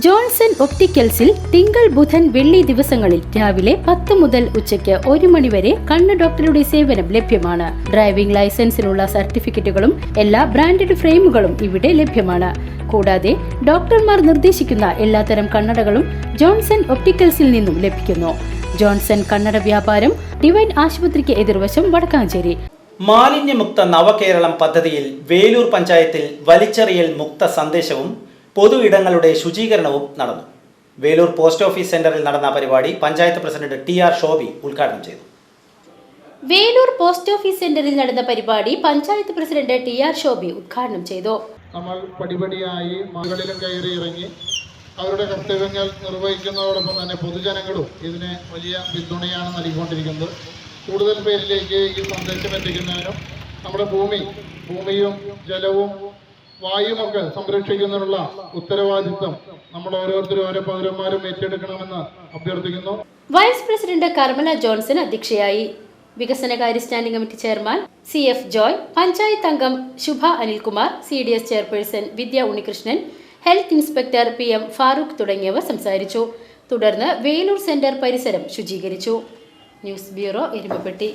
Johnson ഒപ്റ്റിക്കൽസിൽ തിങ്കൾ ബുധൻ വെള്ളി ദിവസങ്ങളിൽ രാവിലെ പത്ത് മുതൽ ഉച്ചയ്ക്ക് ഒരു മണിവരെ കണ്ണ് ഡോക്ടറുടെ സേവനം ലഭ്യമാണ്. ഡ്രൈവിംഗ് ലൈസൻസിനുള്ള സർട്ടിഫിക്കറ്റുകളും എല്ലാ ബ്രാൻഡഡ് ഫ്രെയിമുകളും ഇവിടെ ലഭ്യമാണ്. കൂടാതെ ഡോക്ടർമാർ നിർദ്ദേശിക്കുന്ന എല്ലാത്തരം കണ്ണടകളും ജോൺസൺ ഒപ്റ്റിക്കൽസിൽ നിന്നും ലഭിക്കുന്നു. ജോൺസൺ കണ്ണട വ്യാപാരം ഡിവൈൻ ആശുപത്രിക്ക് എതിർവശം വടക്കാഞ്ചേരി. മാലിന്യമുക്ത നവകേരളം പദ്ധതിയിൽ വേലൂർ പഞ്ചായത്തിൽ വലിച്ചെറിയൽ മുക്ത സന്ദേശവും പൊതു ഇടങ്ങളുടെ ശുചീകരണവും നടന്നു. വേലൂർ പോസ്റ്റ് ഓഫീസ് സെന്ററിൽ നടന്ന പരിപാടി panchayat president T R Shobi ഉദ്ഘാടനം ചെയ്തു. വേലൂർ പോസ്റ്റ് ഓഫീസ് സെന്ററിൽ നടന്ന പരിപാടി panchayat president T R Shobi ഉദ്ഘാടനം ചെയ്തു. നമ്മൾ പടിപടിയായി മകളിലും കയറി ഇറങ്ങി അവരുടെ കർത്തവ്യങ്ങൾ നിർവഹിക്കുന്നതോടൊപ്പം തന്നെ പൊതുജനങ്ങളും ഇതിന് വലിയ പിന്തുണയാണ് നൽകിക്കൊണ്ടിരിക്കുന്നത്. കൂടുതൽ പേരിലേക്ക് ഈ സന്ദേശം എത്തിക്കുന്നതിനും നമ്മുടെ ഭൂമി ഭൂമിയും ജലവും വായുമൊക്കെ സംരക്ഷിക്കുന്നതിനുള്ള ഉത്തരവാദിത്വം നമ്മൾ ഓരോരുത്തരും ഓരോ പൗരന്മാരും ഏറ്റെടുക്കണമെന്ന് അഭ്യർത്ഥിക്കുന്നു. വൈസ് പ്രസിഡന്റ് കർമ്മല ജോൺസൺ അധ്യക്ഷയായി. വികസനകാര്യ standing committee chairman C F Joy panchayat അംഗം Shubha Anilkumar C D S chairperson Vidya Unnikrishnan health inspector P M Farooq തുടങ്ങിയവർ സംസാരിച്ചു. തുടർന്ന് വേലൂർ സെന്റർ പരിസരം ശുചീകരിച്ചു. News bureau Erumapetty.